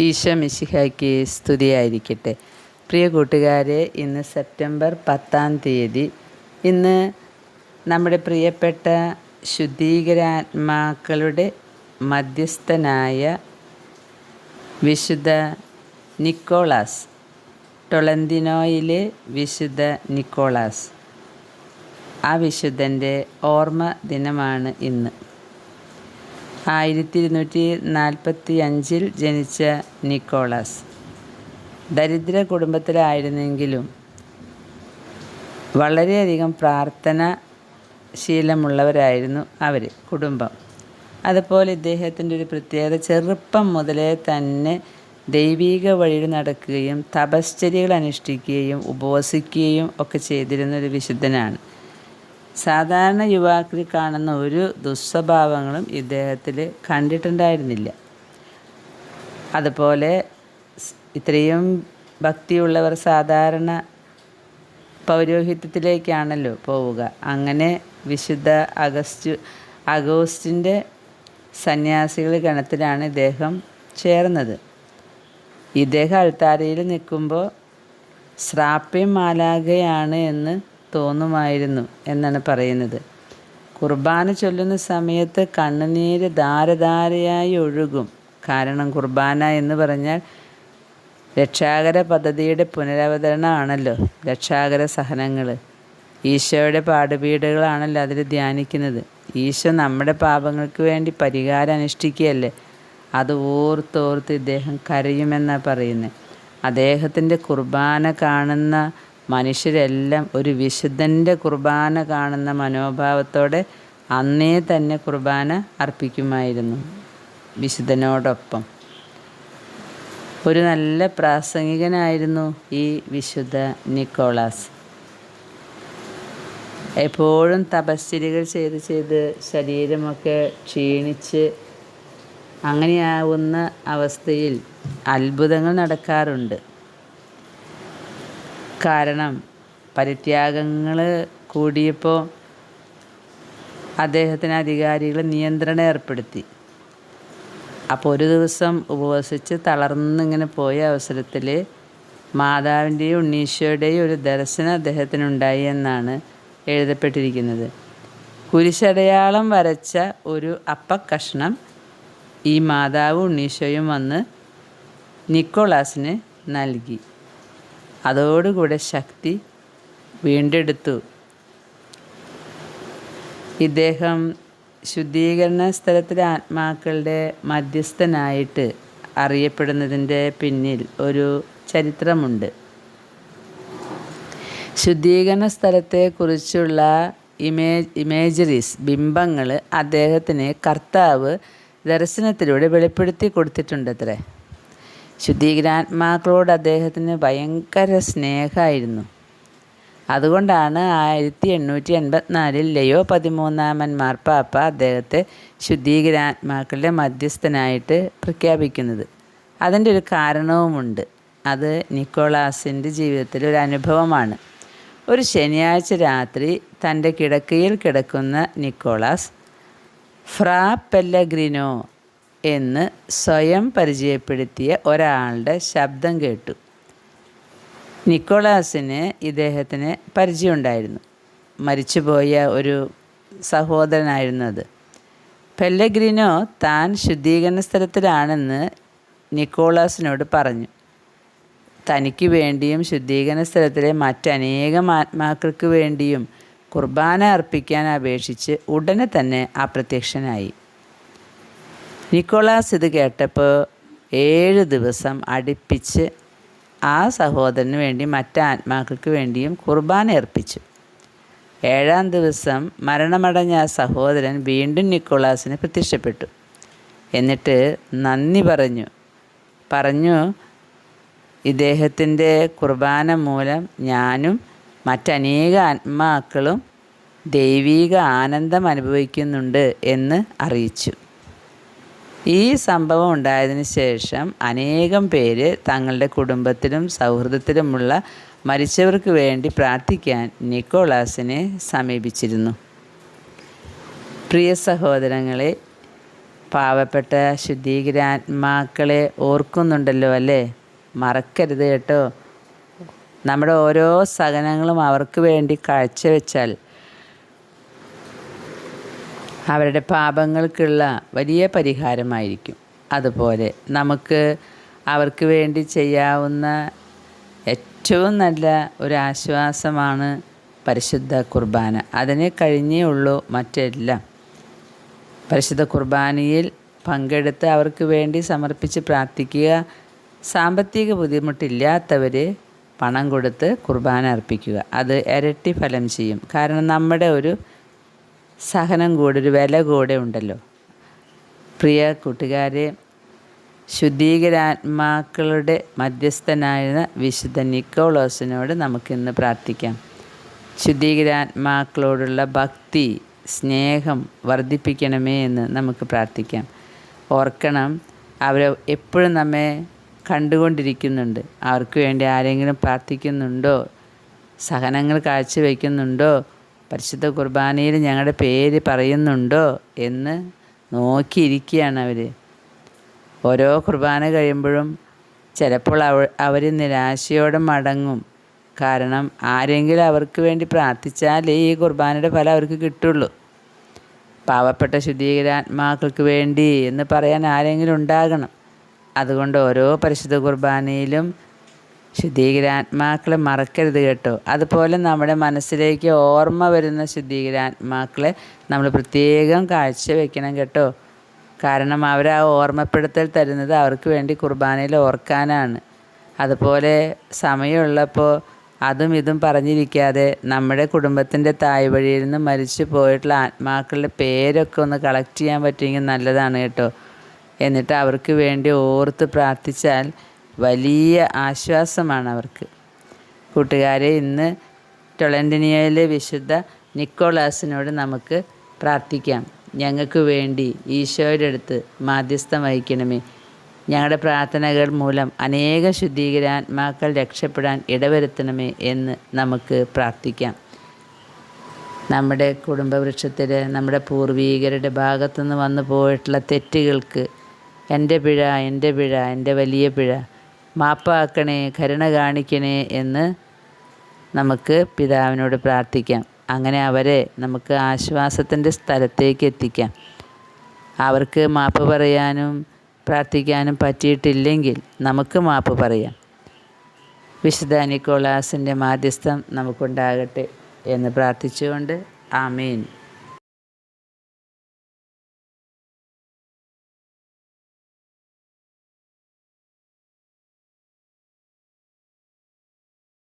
ഈശോ മിശിഹായ്ക്ക് സ്തുതിയായിരിക്കട്ടെ. പ്രിയ കൂട്ടുകാരെ ഇന്ന് സെപ്റ്റംബർ പത്താം തീയതി. ഇന്ന് നമ്മുടെ പ്രിയപ്പെട്ട ശുദ്ധീകരാത്മാക്കളുടെ മധ്യസ്ഥനായ വിശുദ്ധ നിക്കോളാസ് ടൊളന്തിനോയിലെ വിശുദ്ധ നിക്കോളാസ്. ആ വിശുദ്ധന്റെ ഓർമ്മ ദിനമാണ് ഇന്ന്. ആയിരത്തി ഇരുന്നൂറ്റി നാൽപ്പത്തി അഞ്ചിൽ ജനിച്ച നിക്കോളാസ്. ദരിദ്ര കുടുംബത്തിലായിരുന്നെങ്കിലും വളരെയധികം പ്രാർത്ഥന ശീലമുള്ളവരായിരുന്നു അവർ കുടുംബം. അതുപോലെ ഇദ്ദേഹത്തിന്റെ ഒരു പ്രത്യേകത ചെറുപ്പം മുതലേ തന്നെ ദൈവീക വഴിയിൽ നടക്കുകയും തപശ്ചര്യകൾ അനുഷ്ഠിക്കുകയും ഉപവസിക്കുകയും ഒക്കെ ചെയ്തിരുന്ന ഒരു വിശുദ്ധനാണ്. സാധാരണ യുവാക്കളിൽ കാണുന്ന ഒരു ദുസ്വഭാവങ്ങളും ഇദ്ദേഹത്തിൽ കണ്ടിട്ടുണ്ടായിരുന്നില്ല. അതുപോലെ ഇത്രയും ഭക്തിയുള്ളവർ സാധാരണ പൗരോഹിത്യത്തിലേക്കാണല്ലോ പോവുക. അങ്ങനെ വിശുദ്ധ അഗസ്റ്റു അഗോസ്റ്റിന്റെ സന്യാസികൾ ഗണത്തിലാണ് ഇദ്ദേഹം ചേർന്നത്. ഇദ്ദേഹം അൾത്താരയിൽ നിൽക്കുമ്പോൾ ശ്രാപ്യം മാലാകയാണ് എന്ന് തോന്നുമായിരുന്നു എന്നാണ് പറയുന്നത്. കുർബാന ചൊല്ലുന്ന സമയത്ത് കണ്ണുനീര് ധാരധാരയായി ഒഴുകും. കാരണം കുർബാന എന്ന് പറഞ്ഞാൽ രക്ഷാകര പദ്ധതിയുടെ പുനരവതരണമാണല്ലോ രക്ഷാകര സഹനങ്ങൾ ഈശോയുടെ പാടുപീടുകളാണല്ലോ അതിൽ ധ്യാനിക്കുന്നത്. ഈശോ നമ്മുടെ പാപങ്ങൾക്ക് വേണ്ടി പരിഹാരം അനുഷ്ഠിക്കുകയല്ലേ? അത് ഓർത്തോർത്ത് ഇദ്ദേഹം കരയുമെന്നാണ് പറയുന്നത് അദ്ദേഹത്തിന്റെ കുർബാന കാണുന്ന മനുഷ്യരെല്ലാം ഒരു വിശുദ്ധന്റെ കുർബാന കാണുന്ന മനോഭാവത്തോടെ അന്നേ തന്നെ കുർബാന അർപ്പിക്കുമായിരുന്നു വിശുദ്ധനോടൊപ്പം. ഒരു നല്ല പ്രാസംഗികനായിരുന്നു ഈ വിശുദ്ധ നിക്കോളാസ്. എപ്പോഴും തപശ്ചര്യകൾ ചെയ്ത് ചെയ്ത് ശരീരമൊക്കെ ക്ഷീണിച്ച് അങ്ങനെയാവുന്ന അവസ്ഥയിൽ അത്ഭുതങ്ങൾ നടക്കാറുണ്ട്. കാരണം പരിത്യാഗങ്ങൾ കൂടിയപ്പോൾ അദ്ദേഹത്തിന് അധികാരികൾ നിയന്ത്രണം ഏർപ്പെടുത്തി. അപ്പോൾ ഒരു ദിവസം ഉപവസിച്ച് തളർന്നിങ്ങനെ പോയ അവസരത്തിൽ മാതാവിന്റെയും ഉണ്ണീശോയുടെയും ഒരു ദർശനം അദ്ദേഹത്തിനുണ്ടായി എന്നാണ് എഴുതപ്പെട്ടിരിക്കുന്നത്. കുരിശടയാളം വരച്ച ഒരു അപ്പക്കഷ്ണം ഈ മാതാവ് ഉണ്ണീശോയും വന്ന് നിക്കോളാസിന് നൽകി. അതോടുകൂടെ ശക്തി വീണ്ടെടുത്തു. ഇദ്ദേഹം ശുദ്ധീകരണ സ്ഥലത്തിലെ ആത്മാക്കളുടെ മധ്യസ്ഥനായിട്ട് അറിയപ്പെടുന്നതിന്റെ പിന്നിൽ ഒരു ചരിത്രമുണ്ട്. ശുദ്ധീകരണ സ്ഥലത്തെക്കുറിച്ചുള്ള ഇമേജ് ഇമേജറീസ് ബിംബങ്ങൾ അദ്ദേഹത്തിന് കർത്താവ് ദർശനത്തിലൂടെ വെളിപ്പെടുത്തി കൊടുത്തിട്ടുണ്ടത്രേ. ശുദ്ധീകരാത്മാക്കളോട് അദ്ദേഹത്തിന് ഭയങ്കര സ്നേഹമായിരുന്നു. അതുകൊണ്ടാണ് ആയിരത്തി എണ്ണൂറ്റി എൺപത്തിനാലിൽ ലയോ പതിമൂന്നാമൻ മാർപ്പാപ്പ അദ്ദേഹത്തെ ശുദ്ധീകരാത്മാക്കളുടെ മധ്യസ്ഥനായിട്ട് പ്രഖ്യാപിക്കുന്നത്. അതിന്റെ ഒരു കാരണവുമുണ്ട്. അത് നിക്കോളാസിന്റെ ജീവിതത്തിലെ ഒരു അനുഭവമാണ്. ഒരു ശനിയാഴ്ച രാത്രി തന്റെ കിടക്കയിൽ കിടക്കുന്ന നിക്കോളാസ് ഫ്രാ പെല്ലഗ്രിനോ എന്ന് സ്വയം പരിചയപ്പെടുത്തിയ ഒരാളുടെ ശബ്ദം കേട്ടു. നിക്കോളാസിന് ഇദ്ദേഹത്തിന് പരിചയമുണ്ടായിരുന്നു. മരിച്ചുപോയ ഒരു സഹോദരനായിരുന്നു അത് പെല്ലഗ്രിനോ താൻ ശുദ്ധീകരണ സ്ഥലത്തിലാണെന്ന് നിക്കോളാസിനോട് പറഞ്ഞു. തനിക്ക് വേണ്ടിയും ശുദ്ധീകരണ സ്ഥലത്തിലെ മറ്റനേകം ആത്മാക്കൾക്ക് വേണ്ടിയും കുർബാന അർപ്പിക്കാൻ അപേക്ഷിച്ച് ഉടനെ തന്നെ അപ്രത്യക്ഷനായി. നിക്കോളാസ് ഇത് കേട്ടപ്പോൾ ഏഴ് ദിവസം അടുപ്പിച്ച് ആ സഹോദരന് വേണ്ടി മറ്റ് ആത്മാക്കൾക്ക് വേണ്ടിയും കുർബാന അർപ്പിച്ചു. ഏഴാം ദിവസം മരണമടഞ്ഞ ആ സഹോദരൻ വീണ്ടും നിക്കോളാസിന് പ്രത്യക്ഷപ്പെട്ടു. എന്നിട്ട് നന്ദി പറഞ്ഞു. പറഞ്ഞു ഇദ്ദേഹത്തിന്റെ കുർബാന മൂലം ഞാനും മറ്റനേക ആത്മാക്കളും ദൈവീക ആനന്ദം അനുഭവിക്കുന്നുണ്ട് എന്ന് അറിയിച്ചു. ഈ സംഭവം ഉണ്ടായതിനു ശേഷം അനേകം പേര് തങ്ങളുടെ കുടുംബത്തിലും സൗഹൃദത്തിലുമുള്ള മരിച്ചവർക്ക് വേണ്ടി പ്രാർത്ഥിക്കാൻ നിക്കോളാസിനെ സമീപിച്ചിരുന്നു. പ്രിയ സഹോദരങ്ങളെ പാവപ്പെട്ട ശുദ്ധീകരാത്മാക്കളെ ഓർക്കുന്നുണ്ടല്ലോ അല്ലേ? മറക്കരുത് കേട്ടോ. നമ്മുടെ ഓരോ സഹനങ്ങളും അവർക്ക് വേണ്ടി കാഴ്ചവെച്ചാൽ അവരുടെ പാപങ്ങൾക്കുള്ള വലിയ പരിഹാരമായിരിക്കും. അതുപോലെ നമുക്ക് അവർക്ക് വേണ്ടി ചെയ്യാവുന്ന ഏറ്റവും നല്ല ഒരു ആശ്വാസമാണ് പരിശുദ്ധ കുർബാന. അതിനെ കഴിഞ്ഞേ ഉള്ളൂ മറ്റെല്ലാം. പരിശുദ്ധ കുർബാനയിൽ പങ്കെടുത്ത് അവർക്ക് വേണ്ടി സമർപ്പിച്ച് പ്രാർത്ഥിക്കുക. സാമ്പത്തിക ബുദ്ധിമുട്ടില്ലാത്തവർ പണം കൊടുത്ത് കുർബാന അർപ്പിക്കുക. അത് ഇരട്ടി ഫലം ചെയ്യും. കാരണം നമ്മുടെ ഒരു സഹനം കൂടെ ഒരു വില കൂടെ ഉണ്ടല്ലോ. പ്രിയ കൂട്ടുകാരെ ശുദ്ധീകരാത്മാക്കളുടെ മധ്യസ്ഥനായിരുന്ന വിശുദ്ധ നിക്കോളോസിനോട് നമുക്കിന്ന് പ്രാർത്ഥിക്കാം. ശുദ്ധീകരാത്മാക്കളോടുള്ള ഭക്തി സ്നേഹം വർദ്ധിപ്പിക്കണമേ എന്ന് നമുക്ക് പ്രാർത്ഥിക്കാം. ഓർക്കണം അവർ എപ്പോഴും നമ്മെ കണ്ടുകൊണ്ടിരിക്കുന്നുണ്ട്. അവർക്ക് വേണ്ടി ആരെങ്കിലും പ്രാർത്ഥിക്കുന്നുണ്ടോ? സഹനങ്ങൾ കാഴ്ചവെക്കുന്നുണ്ടോ? പരിശുദ്ധ കുർബാനയിൽ ഞങ്ങളുടെ പേര് പറയുന്നുണ്ടോ എന്ന് നോക്കിയിരിക്കുകയാണ് അവർ ഓരോ കുർബാന കഴിയുമ്പോഴും ചിലപ്പോൾ അവ അവർ നിരാശയോടെ മടങ്ങും. കാരണം ആരെങ്കിലും അവർക്ക് വേണ്ടി പ്രാർത്ഥിച്ചാലേ ഈ കുർബാനയുടെ ഫലം അവർക്ക് കിട്ടുള്ളൂ. പാവപ്പെട്ട ശുദ്ധീകരാത്മാക്കൾക്ക് വേണ്ടി എന്ന് പറയാൻ ആരെങ്കിലും ഉണ്ടാകണം. അതുകൊണ്ട് ഓരോ പരിശുദ്ധ കുർബാനയിലും ശുദ്ധീകരാത്മാക്കളെ മറക്കരുത് കേട്ടോ. അതുപോലെ നമ്മുടെ മനസ്സിലേക്ക് ഓർമ്മ വരുന്ന ശുദ്ധീകരാത്മാക്കളെ നമ്മൾ പ്രത്യേകം കാഴ്ചവെക്കണം കേട്ടോ. കാരണം അവർ ആ ഓർമ്മപ്പെടുത്തൽ തരുന്നത് അവർക്ക് വേണ്ടി കുർബാനയിൽ ഓർക്കാനാണ്. അതുപോലെ സമയമുള്ളപ്പോൾ അതും ഇതും പറഞ്ഞിരിക്കാതെ നമ്മുടെ കുടുംബത്തിന്റെ തായ് വഴിയിൽ നിന്ന് മരിച്ചു പോയിട്ടുള്ള ആത്മാക്കളുടെ പേരൊക്കെ ഒന്ന് കളക്ട് ചെയ്യാൻ പറ്റുമെങ്കിൽ നല്ലതാണ് കേട്ടോ. എന്നിട്ട് അവർക്ക് വേണ്ടി ഓർത്ത് പ്രാർത്ഥിച്ചാൽ വലിയ ആശ്വാസമാണ് അവർക്ക്. കൂട്ടുകാരെ ഇന്ന് ടൊളന്റിനിയയിലെ വിശുദ്ധ നിക്കോളാസിനോട് നമുക്ക് പ്രാർത്ഥിക്കാം. ഞങ്ങൾക്ക് വേണ്ടി ഈശോയുടെ അടുത്ത് മാധ്യസ്ഥം വഹിക്കണമേ. ഞങ്ങളുടെ പ്രാർത്ഥനകൾ മൂലം അനേക ശുദ്ധീകരാത്മാക്കൾ രക്ഷപ്പെടാൻ ഇടവരുത്തണമേ എന്ന് നമുക്ക് പ്രാർത്ഥിക്കാം. നമ്മുടെ കുടുംബവൃക്ഷത്തിൽ നമ്മുടെ പൂർവീകരുടെ ഭാഗത്തുനിന്ന് വന്നു പോയിട്ടുള്ള തെറ്റുകൾക്ക് എന്റെ പിഴ എന്റെ പിഴ എന്റെ വലിയ പിഴ മാപ്പാക്കണേ കരുണ കാണിക്കണേ എന്ന് നമുക്ക് പിതാവിനോട് പ്രാർത്ഥിക്കാം. അങ്ങനെ അവരെ നമുക്ക് ആശ്വാസത്തിന്റെ സ്ഥലത്തേക്ക് എത്തിക്കാം. അവർക്ക് മാപ്പ് പറയാനും പ്രാർത്ഥിക്കാനും പറ്റിയിട്ടില്ലെങ്കിൽ നമുക്ക് മാപ്പ് പറയാം. വിശുദ്ധ നിക്കോളാസിന്റെ മാധ്യസ്ഥം നമുക്കുണ്ടാകട്ടെ എന്ന് പ്രാർത്ഥിച്ചുകൊണ്ട് ആമീൻ.